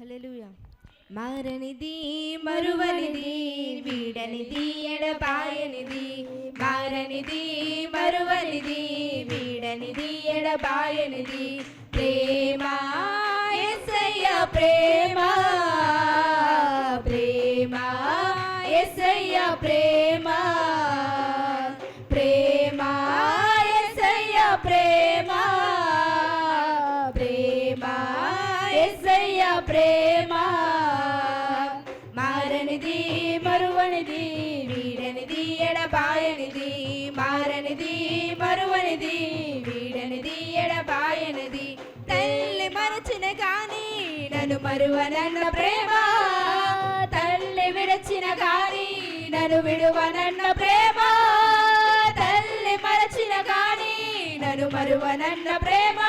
హల్లెలూయా. మారనిది మరువనిది వీడనిది ఎడబాయనిది. మారనిది మరువనిది వీడనిది ఎడబాయనిది. ప్రేమ ఎస్సయ్య ప్రేమ ప్రేమ. మరువనన్న ప్రేమ తల్లి విడచిన గాని నన్ను విడువనన్న ప్రేమ తల్లి మరచిన గాని నన్ను మరువనన్న ప్రేమ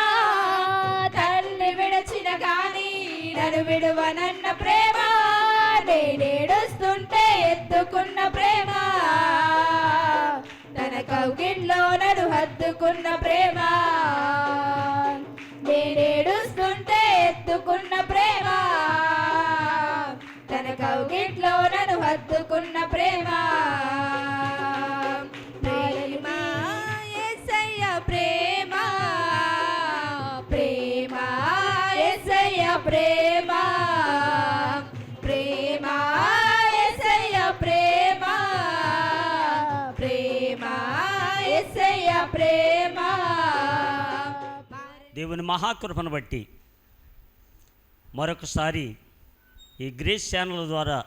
తల్లి విడచిన గాని నన్ను విడువనన్న ప్రేమ నేనేడుస్తుంటే ఎత్తుకున్న ప్రేమ తన కౌగిల్లో నన్ను హత్తుకున్న ప్రేమ. నేనేడుస్తుంటే ఎత్తుకున్న ప్రేమ. తన కౌగిట్లో నన్ను హత్తుకున్న ప్రేమ. ప్రేమ యేసయ్య ప్రేమ. ప్రేమ యేసయ్య ప్రేమ. ప్రేమ యేసయ్య ప్రేమ. ప్రేమ యేసయ్య ప్రేమ. దేవుని మహాకృపను బట్టి మరొకసారి ఈ గ్రేస్ ఛానల్ ద్వారా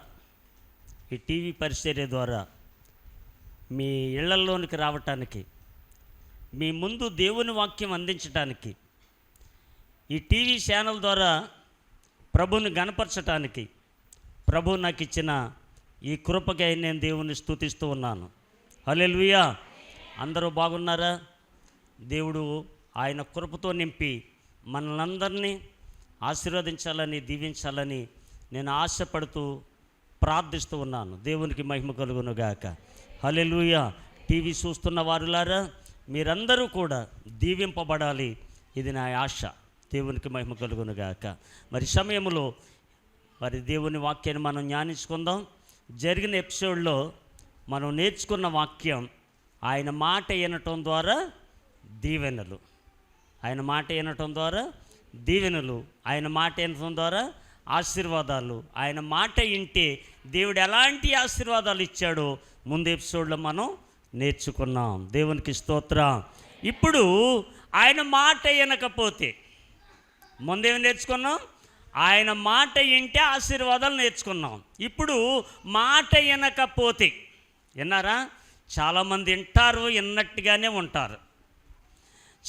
ఈ టీవీ పరిచర్య ద్వారా మీ ఇళ్ళలోనికి రావటానికి మీ ముందు దేవుని వాక్యం అందించటానికి ఈ టీవీ ఛానల్ ద్వారా ప్రభుని గనపరచటానికి ప్రభు నాకు ఇచ్చిన ఈ కృపకై నేను దేవుని స్తుతిస్తూ ఉన్నాను. హల్లెలూయా! అందరూ బాగున్నారా? దేవుడు ఆయన కృపతో నింపి మనలందరినీ ఆశీర్వదించాలని దీవించాలని నేను ఆశపడుతూ ప్రార్థిస్తూ ఉన్నాను. దేవునికి మహిమ కలుగును గాక. హల్లెలూయా. టీవీ చూస్తున్న వారులారా మీరందరూ కూడా దీవింపబడాలి. ఇది నా ఆశ. దేవునికి మహిమ కలుగును గాక. మరి సమయంలో మరి దేవుని వాక్యాన్ని మనం ధ్యానించుకుందాం. జరిగిన ఎపిసోడ్లో మనం నేర్చుకున్న వాక్యం ఆయన మాట వినటం ద్వారా దీవెనలు. ఆయన మాట వినటం ద్వారా దీవెనలు. ఆయన మాట వినటం ద్వారా? ఆశీర్వాదాలు. ఆయన మాట వింటే దేవుడు ఎలాంటి ఆశీర్వాదాలు ఇచ్చాడో ముందు ఎపిసోడ్లో మనం నేర్చుకున్నాం. దేవునికి స్తోత్రం. ఇప్పుడు ఆయన మాట వినకపోతే ముందేమి నేర్చుకున్నాం? ఆయన మాట వింటే ఆశీర్వాదాలు నేర్చుకున్నాం. ఇప్పుడు మాట వినకపోతే విన్నారా? చాలామంది వింటారు విన్నట్టుగానే ఉంటారు.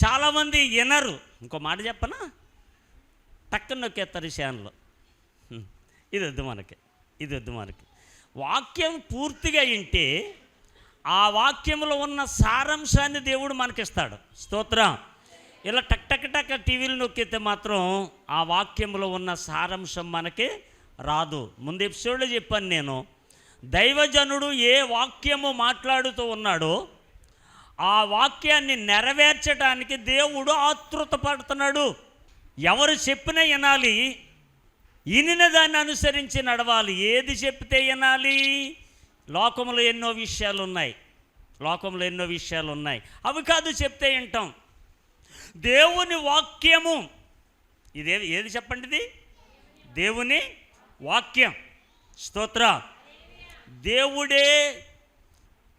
చాలామంది వినరు. ఇంకో మాట చెప్పనా? టక్కన నొక్కేస్తారు శాన్లో ఇది వద్దు మనకి. ఇది వద్దు మనకి. వాక్యం పూర్తిగా వింటే ఆ వాక్యంలో ఉన్న సారాంశాన్ని దేవుడు మనకిస్తాడు. స్తోత్రం. ఇలా టక్ టక్ టక్ టీవీలు నొక్కితే మాత్రం ఆ వాక్యంలో ఉన్న సారాంశం మనకి రాదు. ముందు ఎపిసోడ్లో చెప్పాను నేను. దైవజనుడు ఏ వాక్యము మాట్లాడుతూ ఉన్నాడో ఆ వాక్యాన్ని నెరవేర్చడానికి దేవుడు ఆతృత పడుతున్నాడు ఎవరు చెప్పినా వినాలి. ఇనిన దాన్ని అనుసరించి నడవాలి. ఏది చెప్తే వినాలి? లోకంలో ఎన్నో విషయాలు ఉన్నాయి. లోకంలో ఎన్నో విషయాలు ఉన్నాయి. అవి కాదు చెప్తే వింటాం. దేవుని వాక్యము. ఇదే ఏది చెప్పండి ఇది? దేవుని వాక్యం. స్తోత్ర. దేవుడే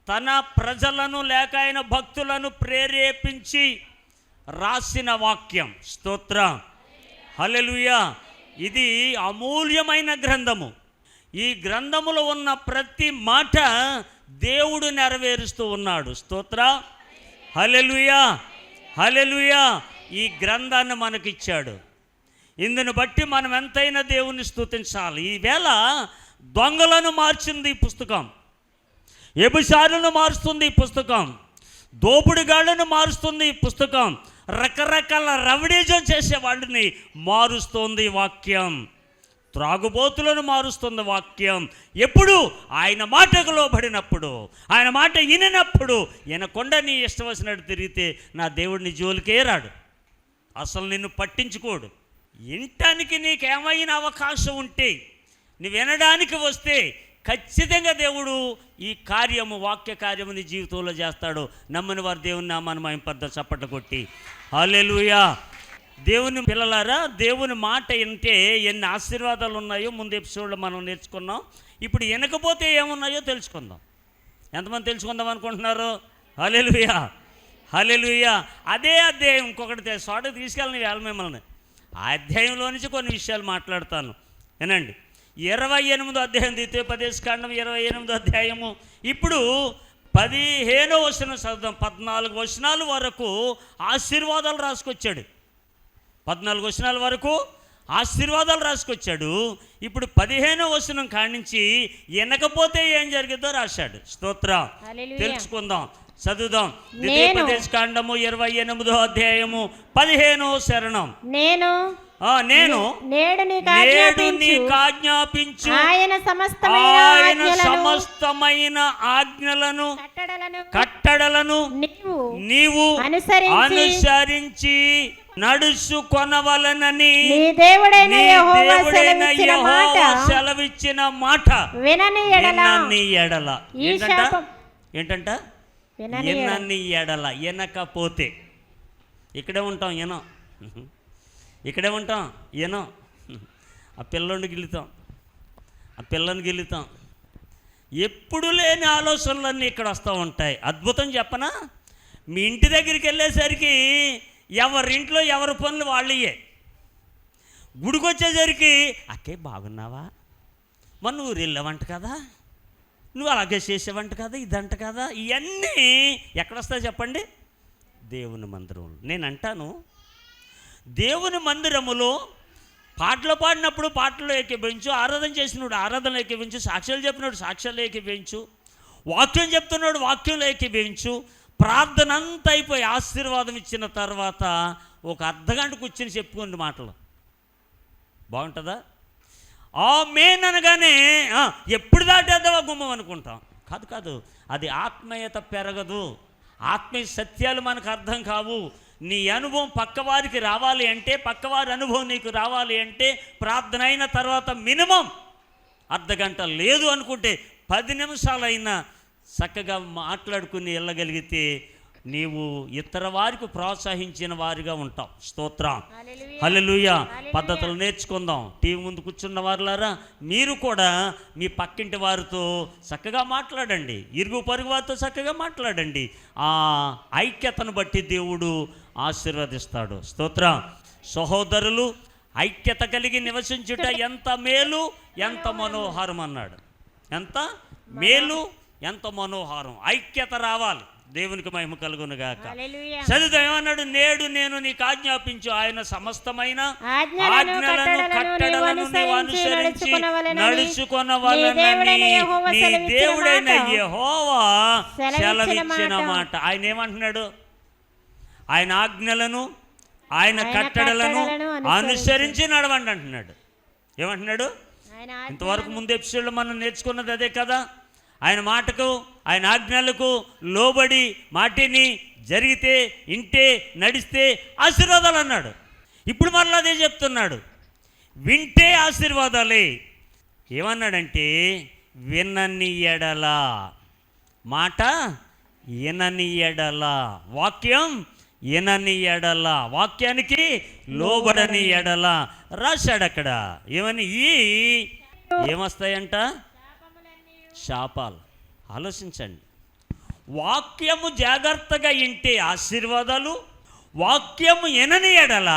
తన ప్రజలను లేక ఆయన భక్తులను ప్రేరేపించి రాసిన వాక్యం. స్తోత్ర. హల్లెలూయా. ఇది అమూల్యమైన గ్రంథము. ఈ గ్రంథములో ఉన్న ప్రతి మాట దేవుడు నెరవేరుస్తూ ఉన్నాడు. స్తోత్ర. హల్లెలూయా. హల్లెలూయా. ఈ గ్రంథాన్ని మనకిచ్చాడు. ఇందును బట్టి మనం ఎంతైనా దేవుని స్తుతించాలి. ఈవేళ దొంగలను మార్చింది ఈ పుస్తకం. ఎబుసారులను మారుస్తుంది ఈ పుస్తకం. దోపుడుగాళ్ళను మారుస్తుంది ఈ పుస్తకం. రకరకాల రవడేజం చేసే వాళ్ళని మారుస్తోంది వాక్యం. త్రాగుబోతులను మారుస్తుంది వాక్యం. ఎప్పుడు? ఆయన మాటకు లోబడినప్పుడు ఆయన మాట వినినప్పుడు వినకుండా నీ ఇష్టం వచ్చినట్టు తిరిగితే నా దేవుడిని జోలికే రాడు. అసలు నిన్ను పట్టించుకోడు. వినటానికి నీకేమైనా అవకాశం ఉంటే నువ్వు వినడానికి వస్తే ఖచ్చితంగా దేవుడు ఈ కార్యము వాక్య కార్యము నీ జీవితంలో చేస్తాడు. నమ్మని వారు దేవుని నామాన్ని మహింపద్ద చప్పట కొట్టి. హాలెలుయా దేవుని పిల్లలారా దేవుని మాట వింటే ఎన్ని ఆశీర్వాదాలు ఉన్నాయో ముందు ఎపిసోడ్లో మనం నేర్చుకున్నాం. ఇప్పుడు వినకపోతే ఏమున్నాయో తెలుసుకుందాం. ఎంతమంది తెలుసుకుందాం అనుకుంటున్నారు? హలెలుయా హలెలుయా అదే అధ్యాయం ఇంకొకటి తే- చోట తీసుకెళ్ళని వేళ మిమ్మల్ని. ఆ అధ్యాయంలో నుంచి కొన్ని విషయాలు మాట్లాడతాను. వినండి. ఇరవై ఎనిమిదో అధ్యాయం ద్వితీయోపదేశ కాండం ఇరవై ఎనిమిదో అధ్యాయము. ఇప్పుడు పదిహేనో వచనం చదువుదాం. పద్నాలుగు వచనాల వరకు ఆశీర్వాదాలు రాసుకొచ్చాడు. పద్నాలుగు వచనాల వరకు ఆశీర్వాదాలు రాసుకొచ్చాడు. ఇప్పుడు పదిహేనో వచనం కానించి వినకపోతే ఏం జరిగిద్దో రాశాడు. స్తోత్ర. తెలుసుకుందాం. చదువుదాం. ద్వితీయోపదేశ కాండము ఇరవై ఎనిమిదో అధ్యాయము పదిహేనో శరణం. నేను నేను నేడు నీకు నేడు ఆజ్ఞాపించు. ఆయన సమస్తమైన ఆయన ఆజ్ఞలను సమస్తమైన ఆజ్ఞలను కట్టడలను నీవు అనుసరించి నడుచుకొనవలనని నీ దేవుడైన నీ యెహోవా సెలవిచ్చిన మాట యెహోవా సెలవిచ్చిన మాట వినని ఎడల. వినని ఎడల. ఏంటంట? వినని ఎడల. వినకపోతే. ఇక్కడే ఉంటాం వినం. ఇక్కడే ఉంటాం వినం ఆ పిల్లోని గెలుతాం ఆ పిల్లని గెలుతాం ఎప్పుడు లేని ఆలోచనలన్నీ ఇక్కడ వస్తూ ఉంటాయి. అద్భుతం చెప్పనా? మీ ఇంటి దగ్గరికి వెళ్ళేసరికి ఎవరింట్లో ఎవరి పనులు వాళ్ళయే గుడికి వచ్చేసరికి అక్కే బాగున్నావా? మరి ఊరు వెళ్ళావంట కదా? నువ్వు అలాగే చేసేవంట కదా? ఇదంట కదా? ఇవన్నీ ఎక్కడొస్తాయి చెప్పండి? దేవుని మందిరంలో. నేను అంటాను దేవుని మందిరములో పాటలు పాడినప్పుడు పాటలు ఏకీభవించు ఆరాధన చేసినప్పుడు ఆరాధన ఏకీభవించు సాక్ష్యాలు చెప్పినప్పుడు సాక్ష్యాలు ఏకీభవించు వాక్యం చెప్తున్నాడు వాక్యంలో ఏకీభవించు ప్రార్థన అంతా అయిపోయి ఆశీర్వాదం ఇచ్చిన తర్వాత ఒక అర్ధగంట కూర్చొని చెప్పుకోండి మాటలు. బాగుంటుందా? ఆ మెయిన్ అనగానే ఎప్పుడు దాటేద్దావా గుమ్మం అనుకుంటాం. కాదు కాదు అది ఆత్మీయత పెరగదు. ఆత్మీయ సత్యాలు మనకు అర్థం కావు. నీ అనుభవం పక్కవారికి రావాలి అంటే పక్కవారి అనుభవం నీకు రావాలి అంటే ప్రార్థన అయిన తర్వాత మినిమం అర్ధగంట లేదు అనుకుంటే పది నిమిషాలైనా చక్కగా మాట్లాడుకుని వెళ్ళగలిగితే నీవు ఇతర వారికి ప్రోత్సహించిన వారిగా ఉంటావు. స్తోత్రం. హల్లెలూయ. పద్ధతులు నేర్చుకుందాం. టీవీ ముందు కూర్చున్న వారులారా మీరు కూడా మీ పక్కింటి వారితో చక్కగా మాట్లాడండి. ఇరుగు పొరుగు వారితో చక్కగా మాట్లాడండి. ఆ ఐక్యతను బట్టి దేవుడు ఆశీర్వదిస్తాడు. స్తోత్రం. సహోదరులు ఐక్యత కలిగి నివసించుట ఎంత మేలు ఎంత మనోహరం అన్నాడు. ఎంత మేలు ఎంత మనోహరం. ఐక్యత రావాలి. దేవునికి మహిమ కలుగునుగాక హల్లెలూయా. చదువుతా ఏమన్నాడు? నేడు నేను నీకు ఆజ్ఞాపించు ఆయన సమస్తమైన ఆజ్ఞలను, కట్టడలను నీవు అనుసరించి నడుచుకొనవలెనని నీ దేవుడైన యెహోవా సెలవిచ్చిన మాట. ఆయన ఏమంటున్నాడు? ఆయన ఆజ్ఞలను ఆయన కట్టడలను అనుసరించి. నడవండి అంటున్నాడు. ఏమంటున్నాడు? ఇంతవరకు ముందు ఎపిసోడ్లో మనం నేర్చుకున్నది అదే కదా. ఆయన మాటకు ఆయన ఆజ్ఞలకు లోబడి మాటిని జరిగితే ఇంటే నడిస్తే ఆశీర్వాదాలు అన్నాడు. ఇప్పుడు మరలా అదే చెప్తున్నాడు. వింటే ఆశీర్వాదాలే. ఏమన్నాడంటే వినని ఎడల. మాట వినని ఎడల. వాక్యం వినని ఎడల. వాక్యానికి లోబడని ఎడల. రాశాడు అక్కడ. ఏమని? ఈ ఏమొస్తాయంట? శాపాలు. ఆలోచించండి. వాక్యము జాగ్రత్తగా ఇంటే ఆశీర్వాదాలు వాక్యము ఎనని ఎడల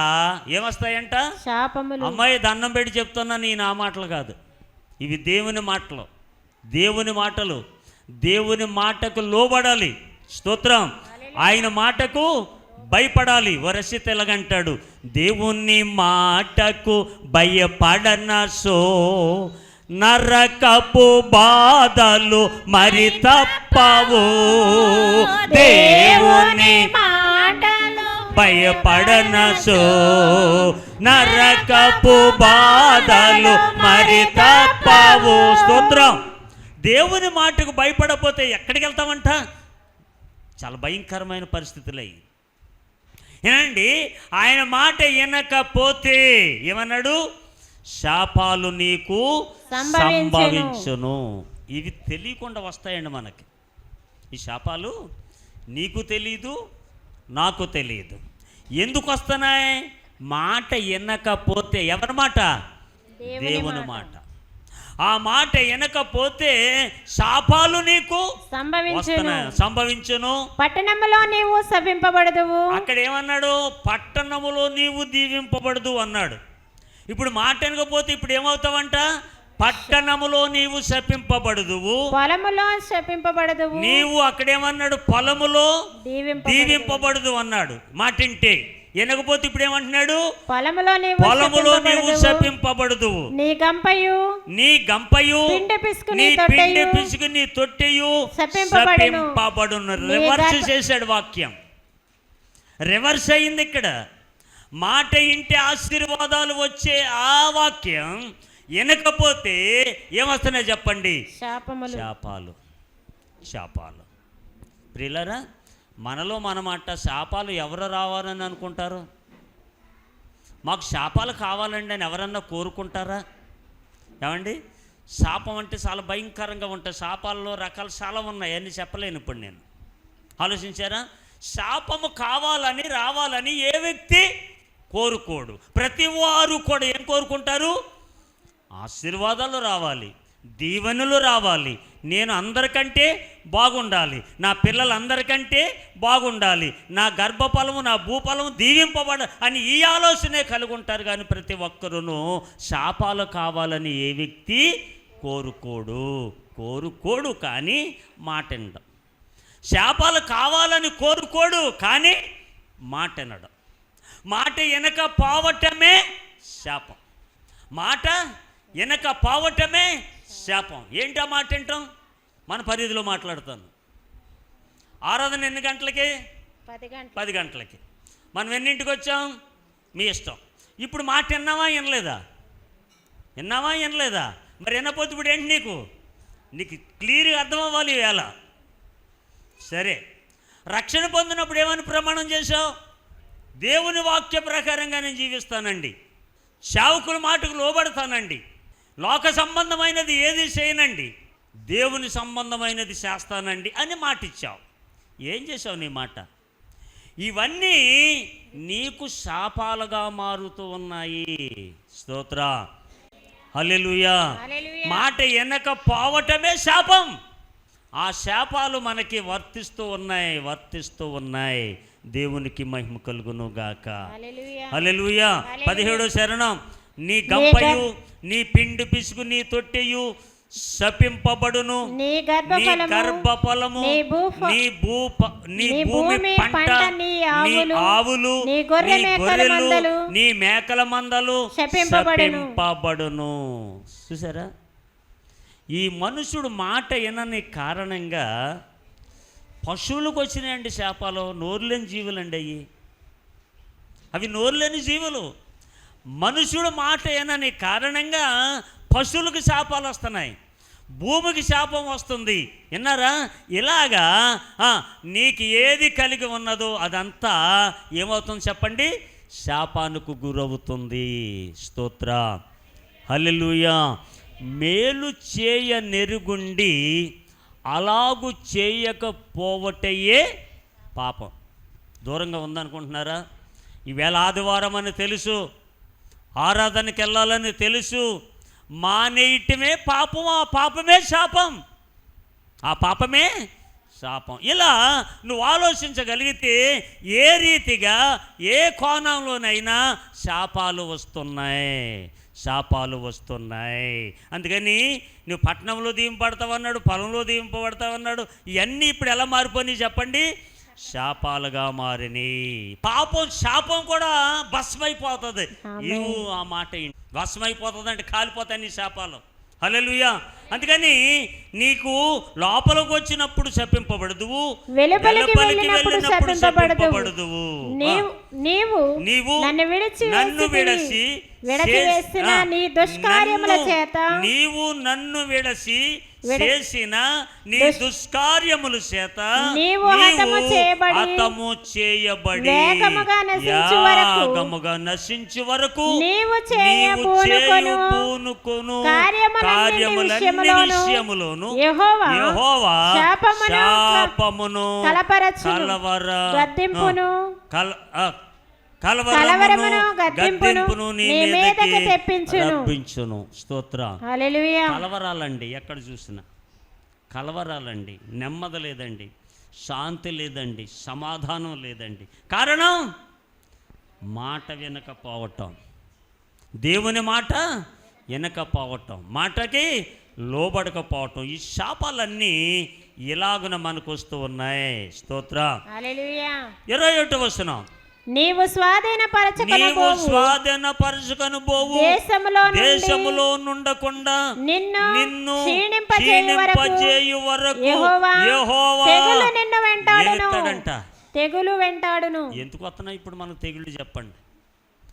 ఏమొస్తాయంట? శాపములు. అమ్మాయి దండం పెట్టి చెప్తున్నా నీ నా మాటలు కాదు. ఇవి దేవుని మాటలు దేవుని మాటలు. దేవుని మాటకు లోబడాలి. స్తోత్రం. ఆయన మాటకు భయపడాలి. వరసి తెలగంటాడు దేవుని మాటకు భయపడన సో నరకపు బాధలు మరి తప్పవు. దేవుని భయపడనసో. నరకపు బాధలు మరి తప్పవు. స్తోత్రం. దేవుని మాటకు భయపడపోతే ఎక్కడికి వెళ్తామంట? చాలా భయంకరమైన పరిస్థితులు అయ్యి ఏనండి ఆయన మాట వినకపోతే ఏమన్నాడు? శాపాలు నీకు సంభవించెను. ఇవి తెలియకుండా వస్తాయండి మనకి. ఈ శాపాలు నీకు తెలీదు నాకు తెలియదు ఎందుకు వస్తున్నాయి? మాట వినకపోతే ఎవరి మాట? దేవుని మాట. ఆ మాట వినకపోతే శాపాలు నీకు సంభవించును. సంభవించును. పట్టణములో నీవు శపింపబడదువు. అక్కడ ఏమన్నాడు? పట్టణములో నీవు దీవింపబడదు అన్నాడు. ఇప్పుడు మాట వినకపోతే ఇప్పుడు ఏమవుతావంట? పట్టణములో నీవు శపింపబడదువు. పొలములో శపింపబడదువు. నీవు అక్కడేమన్నాడు? పొలములో దీవింప దీవింపబడదు అన్నాడు. మాటింటే వినకపోతే ఇప్పుడు ఏమంటున్నాడు? పొలములో నీవు పొలములో నీవు. శపింపబడదు నీ గంపయు నీ గంపయు పిండి పిసుకు నీ పిండి తొట్టెయు పిసుకు నీ తొట్టెయు శపింపబడును. రివర్స్ చేశాడు వాక్యం. రివర్స్ అయింది ఇక్కడ. మాట ఇంటి ఆశీర్వాదాలు వచ్చే ఆ వాక్యం వినకపోతే ఏమొస్తున్నాయి చెప్పండి? శాపాలు. శాపాలు. ప్రియులరా మనలో మనమాట శాపాలు ఎవరు రావాలని అనుకుంటారు? మాకు శాపాలు కావాలండి అని ఎవరన్నా కోరుకుంటారా? ఏమండి? శాపం అంటే చాలా భయంకరంగా ఉంటాయి. శాపాల్లో రకాలు చాలా ఉన్నాయి. అన్ని చెప్పలేను ఇప్పుడు నేను. ఆలోచించారా? శాపము కావాలని రావాలని ఏ వ్యక్తి కోరుకోడు. ప్రతి వారు కూడా ఏం కోరుకుంటారు? ఆశీర్వాదాలు రావాలి. దీవెనలు రావాలి. నేను అందరికంటే బాగుండాలి. నా పిల్లలందరికంటే బాగుండాలి. నా గర్భఫలము నా భూఫలము దీవింపబడ అని ఈ ఆలోచనే కలిగి ఉంటారు కానీ ప్రతి ఒక్కరును శాపాలు కావాలని ఏ వ్యక్తి కోరుకోడు. కోరుకోడు కానీ మాట శాపాలు కావాలని కోరుకోడు కానీ మాటినడం. మాట వెనక పోవటమే శాపం. మాట వెనక పోవటమే శాపం. ఏంటి ఆ మాట వింటాం మన పరిధిలో మాట్లాడతాను. ఆరాధన ఎన్ని గంటలకి? పది గంటలు పది గంటలకి. మనం ఎన్నింటికి వచ్చాం? మీ ఇష్టం. ఇప్పుడు మాట విన్నావా? వినలేదా? విన్నావా? వినలేదా? మరి వినపోతే ఇప్పుడు ఏంటి నీకు? నీకు క్లియర్గా అర్థం అవ్వాలి వేళ. సరే. రక్షణ పొందినప్పుడు ఏమని ప్రమాణం చేశావు? దేవుని వాక్య ప్రకారంగా నేను జీవిస్తానండి. శావుకుల మాటకు లోబడతానండి. లోక సంబంధమైనది ఏది చేయనండి. దేవుని సంబంధమైనది చేస్తానండి అని మాట ఇచ్చావు ఏం చేసావు నీ మాట? ఇవన్నీ నీకు శాపాలుగా మారుతూ ఉన్నాయి. స్తోత్ర. హల్లెలూయా. మాట వెనక పోవటమే శాపం. ఆ శాపాలు మనకి వర్తిస్తూ ఉన్నాయి వర్తిస్తూ ఉన్నాయి. దేవునికి మహిమ కలుగును గాక. హల్లెలూయా. పదిహేడో శరణం. నీ గంపయు నీ పిండి పిసుకు నీ తొట్టెయు శపింపబడును. నీ గర్భఫలము నీ భూఫ- నీ భూప నీ నీ భూమి పంట నీ ఆవులు, నీ గొర్రెలు నీ మేకల మందలు శపింపబడును. శపింపబడును. చూసారా? ఈ మనుషుడు మాట వినని కారణంగా పశువులకు వచ్చినాయండి శాపాలు నోరులేని జీవులండి అయ్యి. అవి నోరులేని జీవులు. మనుషుడు మాట ఏనని కారణంగా పశువులకు శాపాలు వస్తున్నాయి. భూమికి శాపం వస్తుంది. విన్నారా? ఇలాగా నీకు ఏది కలిగి ఉన్నదో అదంతా ఏమవుతుంది చెప్పండి? శాపానికి గురవుతుంది. స్తోత్ర. హల్లెలూయా. మేలు చేయ నెరుగుండి అలాగు చేయకపోవటయే పాపం. దూరంగా ఉందనుకుంటున్నారా? ఈవేళ ఆదివారం అని తెలుసు ఆరాధనకి వెళ్ళాలని తెలుసు మానేయటమే పాపం ఆ పాపమే శాపం. ఆ పాపమే శాపం. ఇలా నువ్వు ఆలోచించగలిగితే ఏ రీతిగా ఏ కోణంలోనైనా శాపాలు వస్తున్నాయి. శాపాలు వస్తున్నాయి అందుకని నువ్వు పట్టణంలో దీంపడతావన్నాడు పొలంలో దీంపబడతావన్నాడు ఇవన్నీ ఇప్పుడు ఎలా మారిపోయినాయి చెప్పండి శాపాలుగా మారినాయి పాపం శాపం కూడా భస్మైపోతుంది. ఇవు ఆ మాట. భస్మైపోతుంది అంటే కాలిపోతాయి నీ శాపాలు హల్లెలూయా అందుకని నీకు లోపలికి వచ్చినప్పుడు శపింపబడదువు వెలుపలికి వెళ్ళినప్పుడు శపింపబడదువు. నీవు నన్ను విడిచి నన్ను. విడచి వేసిన నీ దుష్కార్యముల చేత నీవు నన్ను విడసి విడ- చేసిన నీ దుష్- దుష్కార్యముల చేత నీవు హతము చేయబడి హతము చేయబడి వేగముగా నశించు వరకు యాగముగా నశించు వరకు నీవు చేయ నీవు పూనుకొను చేయు పూనుకొను కార్యములన్నిటి కార్యములన్ని విషయములోను యెహోవా యెహోవా శాపమును కలపరచును, కలవర గద్దింపును, కల కలవరమును, గద్దింపును నీ మీదకి తెప్పించును. స్తోత్ర. కలవరాలండి ఎక్కడ చూసినా. కలవరాలండి నెమ్మది లేదండి శాంతి లేదండి సమాధానం లేదండి. కారణం? మాట వినకపోవటం. దేవుని మాట వినకపోవటం. మాటకి లోబడకపోవటం. ఈ శాపాలన్నీ ఇలాగున మనకు వస్తూ ఉన్నాయి. స్తోత్ర. ఇరవై ఒకటి వస్తున్నాం నీవు స్వాధీనపరచకన నీవు పోవు స్వాధీన పరుచుకొని పోవు దేశములో దేశములో నుండకుండా నిన్ను నిన్ను క్షీణింపచేయు వరకు యెహోవా తెగులు నిన్ను వెంటాడును. తెగులు వెంటాడును. ఎందుకు వస్తున్నాయి ఇప్పుడు మనకు తెగుళ్ళు చెప్పండి?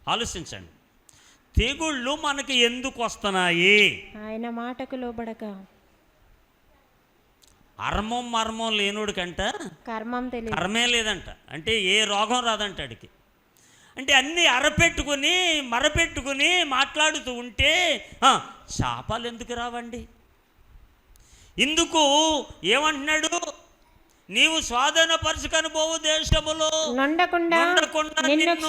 ఆలోచించండి. తెగుళ్ళు మనకి ఎందుకు వస్తున్నాయి? ఆయన మాటకు లోబడక. అర్మం మర్మం లేనోడి కంట కర్మం తెలియదు కర్మే లేదంట. అంటే ఏ రోగం రాదంట అడికి అంటే అన్నీ అరపెట్టుకుని మరపెట్టుకుని మాట్లాడుతూ ఉంటే ఆ, శాపాలు ఎందుకు రావండి? ఇందుకు ఏమంటున్నాడు? నీవు స్వాధీనపరచుకొని పోవు దేశములో నుండకుండా నిన్ను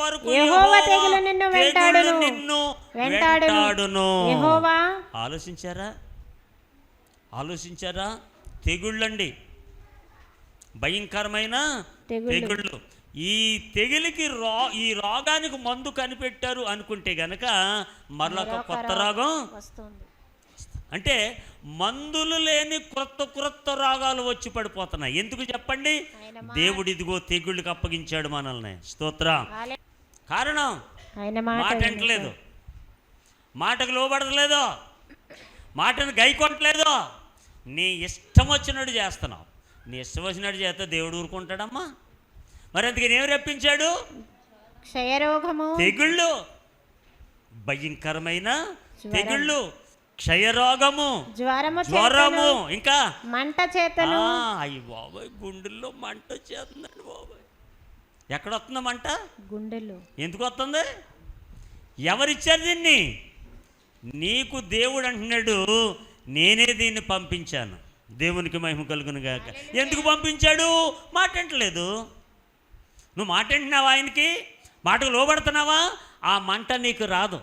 వరకు యెహోవా తెగులు వెంటాడును. వెంటాడును. యెహోవా ఆలోచించారా? ఆలోచించారా? తెగుళ్ళండి. భయంకరమైన తెగుళ్ళు. ఈ తెగులికి రా ఈ రోగానికి మందు కనిపెట్టారు అనుకుంటే గనక మరొక కొత్త రోగం వస్తుంది. అంటే మందులు లేని క్రొత్త క్రొత్త రోగాలు వచ్చి పడిపోతున్నాయి. ఎందుకు చెప్పండి? దేవుడు ఇదిగో తెగుళ్ళకి అప్పగించాడు మనల్ని. స్తోత్ర. కారణం? ఆయన మాట వింటలేదు మాటకు లోబడతలేదు. మాటను గైకొట్టలేదు. నీ ఇష్టం వచ్చినట్టు చేస్తున్నావు. నీ ఇష్టం వచ్చినట్టు చేస్తే దేవుడు ఊరుకుంటాడమ్మా. మరి అందుకని ఏం రప్పించాడు? క్షయరోగము. తెగుళ్ళు. భయంకరమైన. తెగుళ్ళు. క్షయరోగము. జ్వరము జ్వరము. ఇంకా? మంట చేతను అయ్యి బాబాయ్ గుండెల్లో మంట వచ్చేస్తుందండి బాబాయ్. ఎక్కడ వస్తుందా మంట? గుండెలు ఎందుకు వస్తుంది ఎవరిచ్చారు దీన్ని? నీకు దేవుడు అంటున్నాడు నేనే దీన్ని పంపించాను. దేవునికి మహిమ కలుగును గాక. ఎందుకు పంపించాడు? మాట అంటలేదు నువ్వు మాట అంటున్నావా ఆయనకి? మాటకు లోబడుతున్నావా? ఆ మంట నీకు రాదు.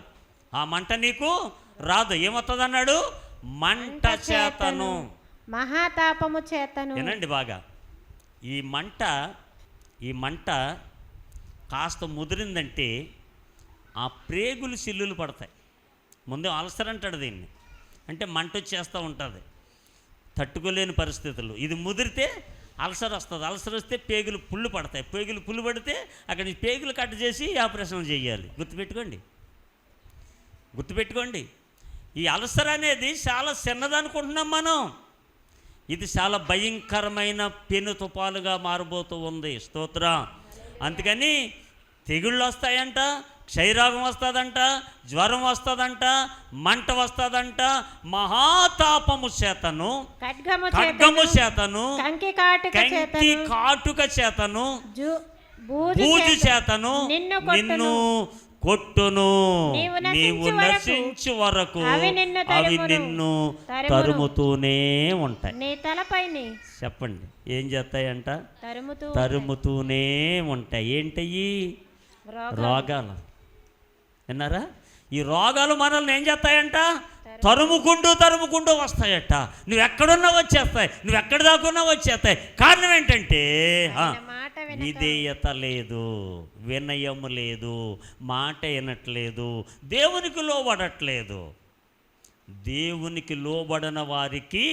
ఆ మంట నీకు రాదు. ఏమవుతుంది అన్నాడు మంట చేతను. మహాతాపము చేతను. వినండి బాగా. ఈ మంట ఈ మంట కాస్త ముదిరిందంటే ఆ ప్రేగులు సిల్లులు పడతాయి. ముందే అలసర్ అంటాడు దీన్ని. అంటే మంట వచ్చేస్తూ ఉంటుంది. తట్టుకోలేని పరిస్థితులు. ఇది ముదిరితే అల్సర్ వస్తుంది. అల్సర్ వస్తే పేగులు పుళ్ళు పడతాయి. పేగులు పుళ్ళు పడితే అక్కడ పేగులు కట్ చేసి ఆపరేషన్ చేయాలి. గుర్తుపెట్టుకోండి. గుర్తుపెట్టుకోండి. ఈ అల్సర్ అనేది చాలా చిన్నదనుకుంటున్నాం మనం. ఇది చాలా భయంకరమైన పెను తుపాలుగా మారబోతూ ఉంది. స్తోత్ర. అందుకని తెగుళ్ళు వస్తాయంట. క్షయరోగం వస్తుందంట జ్వరం వస్తుందంట మంట వస్తుందంట మహాతాపము చేతను ఖడ్గము చేతను కంకి కాటుక చేతను బూజు బూజు చేత- చేతను నిన్ను కొట్టును. నీవు నశించు వరకు అవి నిన్ను. తరుముతూనే ఉంటాయి. నీ తలపైని చెప్పండి ఏం చేస్తాయంట? తరుముతూ తరుముతూనే ఉంటాయి. ఏంటయ్యి? రోగ- రోగాలు. విన్నారా? ఈ రోగాలు మనల్ని ఏం చేస్తాయంట? తరుముకుంటూ తరుముకుంటూ వస్తాయట. నువ్వు ఎక్కడున్నా వచ్చేస్తాయి. నువ్వు ఎక్కడ దాకున్నా వచ్చేస్తాయి. కారణం ఏంటంటే విధేయత లేదు వినయము లేదు మాట వినట్లేదు దేవునికి లోబడట్లేదు. దేవునికి లోబడన వారికి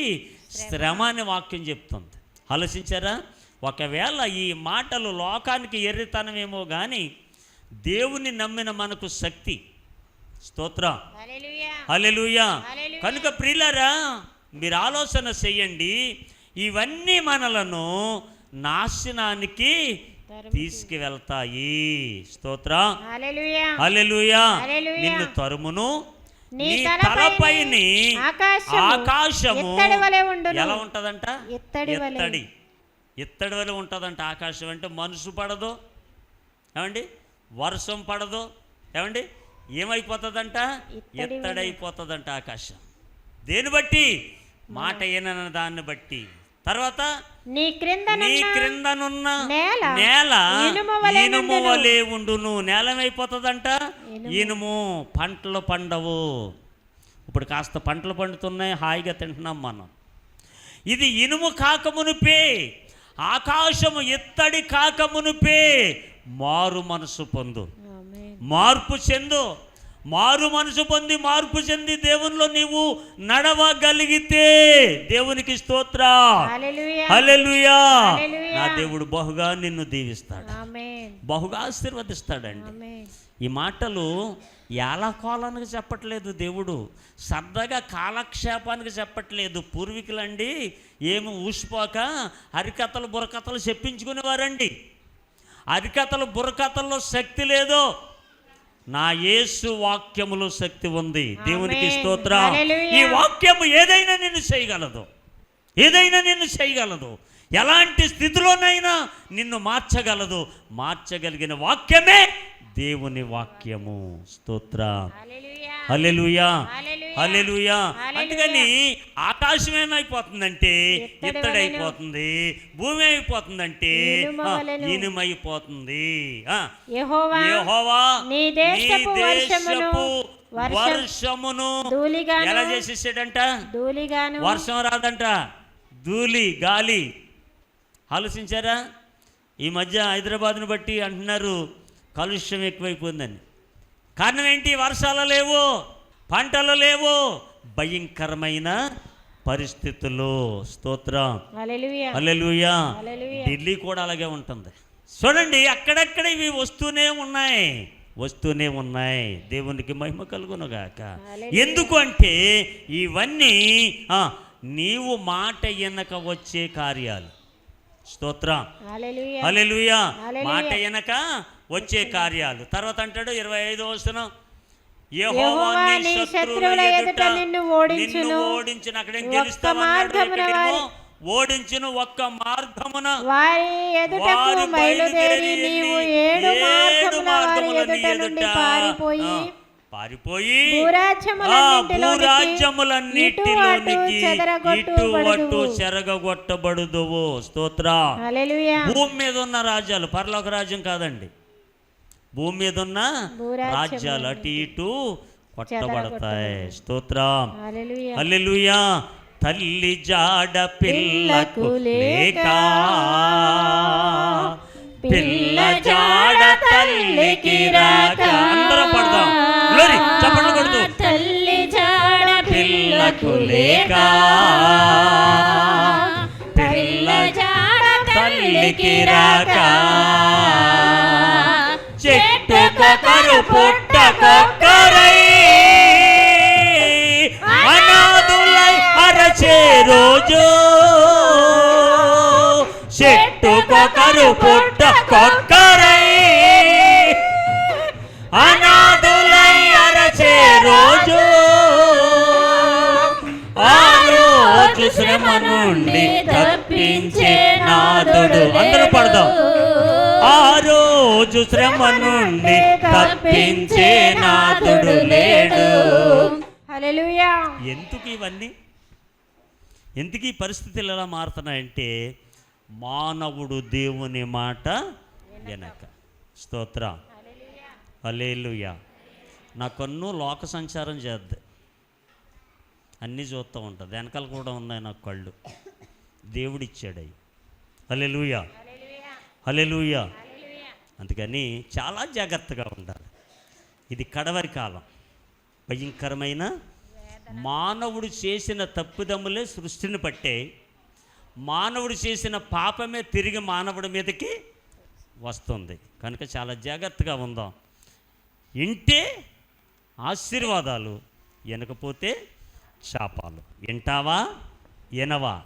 శ్రమ అని వాక్యం చెప్తుంది. ఆలోచించారా? ఒకవేళ ఈ మాటలు లోకానికి ఎర్రితనమేమో కానీ దేవుని నమ్మిన మనకు శక్తి. స్తోత్రం. హల్లెలూయా. కనుక ప్రియులారా మీరు ఆలోచన చెయ్యండి. ఇవన్నీ మనలను నాశనానికి తీసుకువెళ్తాయి. స్తోత్ర. హల్లెలూయా. నిన్ను తరుమును. నీ తలపైని ఆకాశము. ఎలా ఉంటదంట. ఇత్తడి ఇత్తడి వలె ఉంటదంట ఆకాశం అంటే మనసు పడదు. ఏమండి? వర్షం పడదు. ఏమండి? ఏమైపోతుందంట. ఇత్తడైపోతుందంట ఆకాశం. దేని బట్టి? మాట ఏనన్న దాన్ని బట్టి. తర్వాత నీ క్రింద నీ క్రిందనున్న నేల ఇనుము వలె ఉండును. నేల ఏమైపోతుందంట ఇనుము. ఇనుము. పంటలు పండవు. ఇప్పుడు కాస్త పంటలు పండుతున్నాయి. హాయిగా తింటున్నాం మనం. ఇది ఇనుము కాకమునుపే. ఆకాశము ఎత్తడి కాకమునుపే. మారు మనసు పొందు. మార్పు చెందు. మారు మనసు పొంది మార్పు చెంది దేవునిలో నీవు నడవగలిగితే దేవునికి స్తోత్ర. హల్లెలూయా. నా దేవుడు బహుగా నిన్ను దీవిస్తాడు. బహుగా ఆశీర్వదిస్తాడండి. ఈ మాటలు ఏలకోలానికి చెప్పట్లేదు దేవుడు. సరదాగా కాలక్షేపానికి చెప్పట్లేదు. పూర్వీకులండి ఏమి ఊసిపోక హరికథలు బుర్రకథలు చెప్పించుకునేవారండి. హరికథలు బుర్రకథల్లో శక్తి లేదు. నా యేసు వాక్యములో శక్తి ఉంది. దేవునికి. స్తోత్ర. ఈ వాక్యము ఏదైనా నిన్ను చేయగలదు. ఏదైనా నిన్ను చేయగలదు. ఎలాంటి స్థితిలోనైనా నిన్ను మార్చగలదు. మార్చగలిగిన వాక్యమే దేవుని వాక్యము. స్తోత్ర. హల్లెలూయా. హల్లెలూయా. అందుకని ఆకాశం ఏమైపోతుందంటే ఇత్తడైపోతుంది భూమి అయిపోతుందంటే. ఇనుమైపోతుంది. నీ దేశపు వర్షమును ఎలా చేసేసాడంట? వర్షం రాదంట. ధూళి గాలి. ఆలోచించారా? ఈ మధ్య హైదరాబాద్ను బట్టి అంటున్నారు కాలుష్యం ఎక్కువైపోయిందని కారణం ఏంటి? వర్షాలు లేవు పంటలు లేవు. భయంకరమైన పరిస్థితులు స్తోత్రం. ఢిల్లీ కూడా అలాగే ఉంటుంది. చూడండి అక్కడక్కడ ఇవి వస్తూనే ఉన్నాయి. వస్తూనే ఉన్నాయి. దేవునికి మహిమ కలుగునుగాక. ఎందుకు అంటే ఇవన్నీ నీవు మాట ఎనక వచ్చే కార్యాలు. స్తోత్రం. హల్లెలూయా. మాట ఎనక వచ్చే కార్యాలు. తర్వాత అంటాడు ఇరవై ఐదో వచనం. యెహోవా నీ శత్రువుల ఎదుట నిన్ను ఓడించును. అక్కడేం ఒక్క మార్గమున వారి- ఓడించును ఒక్క మార్గమున. వారి ఎదుటకు బయలుదేరి నీవు ఏడు ఏడు మార్గమున వారి మార్గముల ఎదుట పారిపోయి పారిపోయి భూరాజ్యములన్నిటిలోనికి ఇటు అటు. చెరగొట్టబడుదువు స్తోత్ర. భూమి మీద ఉన్న రాజ్యాలు పరలోక రాజ్యం కాదండి. భూమి మీద ఉన్న రాజ్యాలు అటు ఇటు కొట్టబడతాయి. స్తోత్రం. హల్లెలూయా. తల్లి జాడ పిల్లకు పిల్లకు లేక లేక, పిల్ల జాడ తల్లికి రాక అందరం పడదాం. గ్లోరీ చప్పట్లు కొడుతూ. తల్లి జాడ పిల్లకు లేక పిల్ల జాడ తల్లికి రాక చెట్టుకొకరు పుట్టకొక్కరై అనాథులై అరచే రోజు చెట్టుకొకరు పుట్టకొక్కరై అనాథులై నుండి తప్పించే నాదుడు. అందరూ పడదాం. ఆ రోజు శ్రమ నుండి తప్పించే నాదుడు లేడు. ఎందుకు ఇవన్నీ? ఎందుకు ఈ పరిస్థితులు ఎలా మారుతున్నాయంటే మానవుడు దేవుని మాట వెనక. స్తోత్రం. అలేలుయా నా కన్ను లోక సంచారం చేద్ది. అన్నీ చూస్తూ ఉంటుంది వెనకాల కూడా ఉన్నాయి నాకు కళ్ళు. దేవుడిచ్చాడు అవి. అలెలుయా అలెలుయా అందుకని చాలా జాగ్రత్తగా ఉండాలి. ఇది కడవరి కాలం. భయంకరమైన మానవుడు చేసిన తప్పుదమ్ములే సృష్టిని పట్టే మానవుడు చేసిన పాపమే తిరిగి మానవుడి మీదకి వస్తుంది. కనుక చాలా జాగ్రత్తగా ఉందాం. ఇంటే ఆశీర్వాదాలు వెనకపోతే శాపాలు వింటావా? వినవా?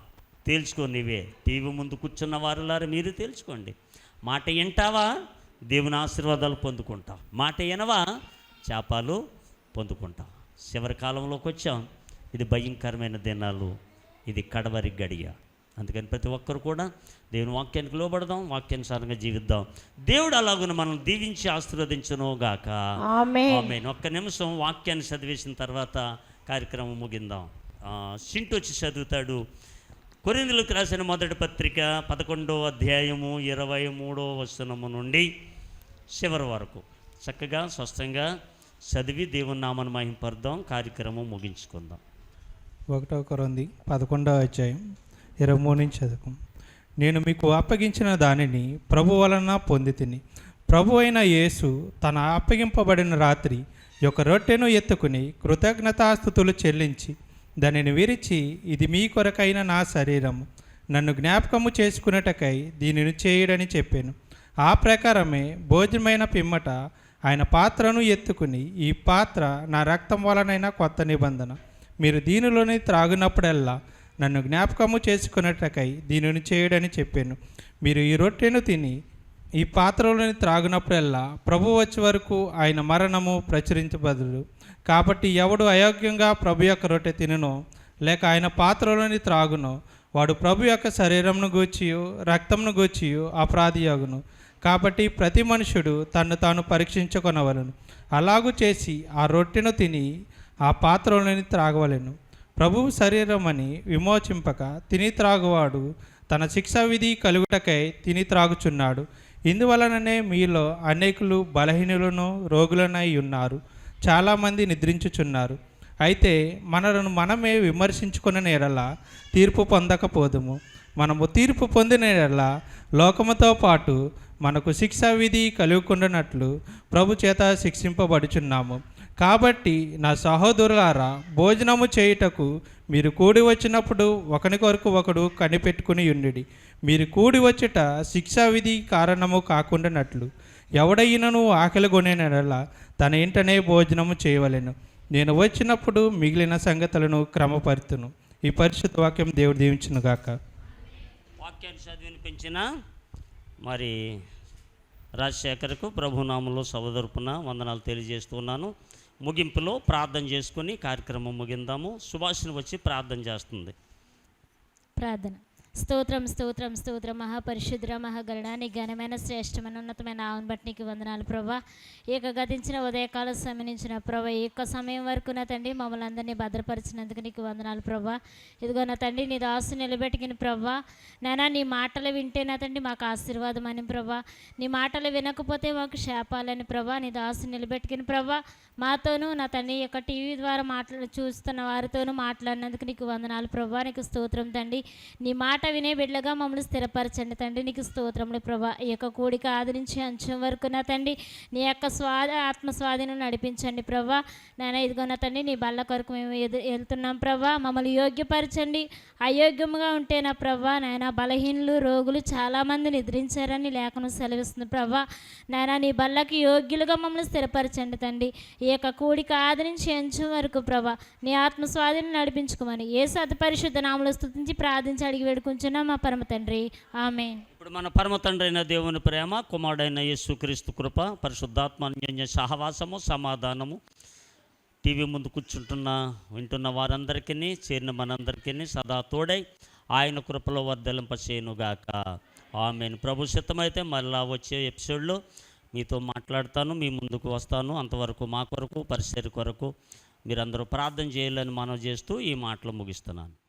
తేల్చుకో నీవే. టీవీ ముందు కూర్చున్న వారులారా మీరు తేల్చుకోండి. మాట వింటావా? దేవుని ఆశీర్వాదాలు పొందుకుంటావు మాట వినవా? శాపాలు పొందుకుంటావు చివరి కాలంలోకి వచ్చాం. ఇది భయంకరమైన దినాలు. ఇది కడవరి గడియ. అందుకని ప్రతి ఒక్కరు కూడా దేవుని వాక్యానికి లోబడదాం వాక్యానుసారంగా జీవిద్దాం. దేవుడు అలాగున మనం దీవించి ఆశీర్వదించును గాక ఒక్క నిమిషం వాక్యాన్ని చదివేసిన తర్వాత కార్యక్రమం ముగిందాం. సింట్ వచ్చి చదువుతాడు. కొరిందులకు రాసిన మొదటి పత్రిక పదకొండో అధ్యాయము ఇరవై మూడో వచనము నుండి చివరి వరకు. చక్కగా స్పష్టంగా చదివి దేవుని నామను మహింపర్దాం కార్యక్రమం ముగించుకుందాం. ఒకటో కొరంది పదకొండవ అధ్యాయం ఇరవై మూడు నుంచి చదువు నేను మీకు అప్పగించిన దానిని ప్రభు వలన పొంది తిని ప్రభు అయిన యేసు తన అప్పగింపబడిన రాత్రి యొక్క రొట్టెను ఎత్తుకుని కృతజ్ఞతాస్థుతులు చెల్లించి దానిని విరిచి ఇది మీ కొరకైన నా శరీరము. నన్ను జ్ఞాపకము చేసుకున్నటకై దీనిని చేయడని చెప్పాను. ఆ ప్రకారమే భోజనమైన పిమ్మట ఆయన పాత్రను ఎత్తుకుని ఈ పాత్ర నా రక్తం వలనైనా కొత్త నిబంధన. మీరు దీనిలోని త్రాగునప్పుడల్లా నన్ను జ్ఞాపకము చేసుకున్నటకై దీనిని చేయడని చెప్పాను. మీరు ఈ రొట్టెను తిని ఈ పాత్రలోని త్రాగునప్పుడల్లా ప్రభు వచ్చే వరకు ఆయన మరణము ప్రచురించబదులు. కాబట్టి ఎవడు అయోగ్యంగా ప్రభు యొక్క రొట్టె తిననో లేక ఆయన పాత్రలోని త్రాగునో వాడు ప్రభు యొక్క శరీరంను గూర్చియు రక్తంను గూర్చియు అపరాధియాగును కాబట్టి ప్రతి మనుషుడు తన్ను తాను పరీక్షించుకొనవలను. అలాగూ చేసి ఆ రొట్టెను తిని ఆ పాత్రలోని త్రాగవలెను. ప్రభువు శరీరం అని విమోచింపక తిని త్రాగువాడు తన శిక్షా విధి కలుగుటకై తిని త్రాగుచున్నాడు. ఇందువలననే మీలో అనేకులు బలహీనులను రోగులనై ఉన్నారు. చాలామంది నిద్రించుచున్నారు. అయితే మనలను మనమే విమర్శించుకున్న నేడలా తీర్పు పొందకపోదుము. మనము తీర్పు పొందిన ఎడల లోకముతో పాటు మనకు శిక్షా విధి కలుగుకుండానట్లు ప్రభు చేత శిక్షింపబడుచున్నాము. కాబట్టి నా సహోదరులారా భోజనము చేయుటకు మీరు కూడి వచ్చినప్పుడు ఒకని కొరకు ఒకడు కనిపెట్టుకుని ఉండి మీరు కూడి వచ్చిట శిక్షా విధి కారణము కాకుండానట్లు. ఎవడైనను ఆకలి కొనేనలా తన ఇంటనే భోజనము చేయవలెను. నేను వచ్చినప్పుడు మిగిలిన సంగతులను క్రమపరుతును. ఈ పరిశుద్ధ వాక్యం దేవుడు దీవించును గాక. వాక్యాన్ని చదివినిపించిన మరి రాజశేఖర్కు ప్రభునామంలో సవదరుపున వందనాలు తెలియజేస్తున్నాను ముగింపులో ప్రార్థన చేసుకుని కార్యక్రమం ముగిందాము. సుభాషిని వచ్చి ప్రార్థన చేస్తుంది. ప్రార్థన. స్తోత్రం స్తోత్రం స్తోత్రం. మహాపరిశుద్ర మహాగరుడ ఘనమైన శ్రేష్టమైన ఉన్నతమైన ఆవును బట్టి నీకు వందనాలు ప్రభా. ఈ యొక్క గతించిన ఉదయకాల సమయించిన ప్రభా ఈ యొక్క సమయం వరకు నా తండ్రి మమ్మల్ని అందరినీ భద్రపరిచినందుకు నీకు వందనాలు ప్రభా. ఇదిగో నా తండ్రి నీ దాసు నిలబెట్టుకుని ప్రభా. నానా నీ మాటలు వింటే నా తండ్రి మాకు ఆశీర్వాదం అని ప్రభా. నీ మాటలు వినకపోతే మాకు శాపాలని ప్రభా. నీ దాసు నిలబెట్టుకుని ప్రభా. మాతోనూ నా తండ్రి యొక్క టీవీ ద్వారా మాట్లా చూస్తున్న వారితోనూ మాట్లాడినందుకు నీకు వందనాలు ప్రభా. నీకు స్తోత్రం తండ్రి. నీ మాట వినే బిడ్డగా మమ్మల్ని స్థిరపరచండి తండ్రి. నీకు స్తోత్రములు ప్రభా. ఈ యొక్క కూడిక ఆదరించి అంచం వరకు నా తండ్రి నీ యొక్క స్వాద ఆత్మ స్వాధీనం నడిపించండి ప్రభా. నాయన ఇదిగో నా తండ్రి నీ బల్ల కొరకు మేము ఎదు వెళ్తున్నాం ప్రభా. మమ్మల్ని యోగ్యపరచండి. అయోగ్యముగా ఉంటే నా ప్రభా నాయన బలహీనులు రోగులు చాలామంది నిద్రించారని లేఖనం సెలవిస్తుంది ప్రభా. నాయన నీ బల్లకి యోగ్యులుగా మమ్మల్ని స్థిరపరచండి తండ్రి. ఈ యొక్క కూడిక ఆదరించి ఎంచం వరకు ప్రభా నీ ఆత్మ స్వాధీనం నడిపించుకోమని ఏ సతపరిశుద్ధ నామలు స్థుతించి ప్రార్థించి అడిగి వేడుకుంటున్నాం మా పరమ తండ్రి. ఆమె ఇప్పుడు మన పరమ తండ్రి అయిన దేవుని ప్రేమ కుమారుడైన యేసుక్రీస్తు కృప పరిశుద్ధాత్మ సహవాసము సమాధానము. టీవీ ముందు కూర్చుంటున్న వింటున్న వారందరికీ చేరిన మనందరికీ సదా తోడై ఆయన కృపలో వర్ధలింపచేయనుగాక ఆమెను. ప్రభు సిద్ధమైతే మళ్ళా వచ్చే ఎపిసోడ్లో మీతో మాట్లాడతాను మీ ముందుకు వస్తాను. అంతవరకు మా కొరకు పరిసరి కొరకు మీరందరూ ప్రార్థన చేయాలని మనం చేస్తూ ఈ మాటలు ముగిస్తున్నాను.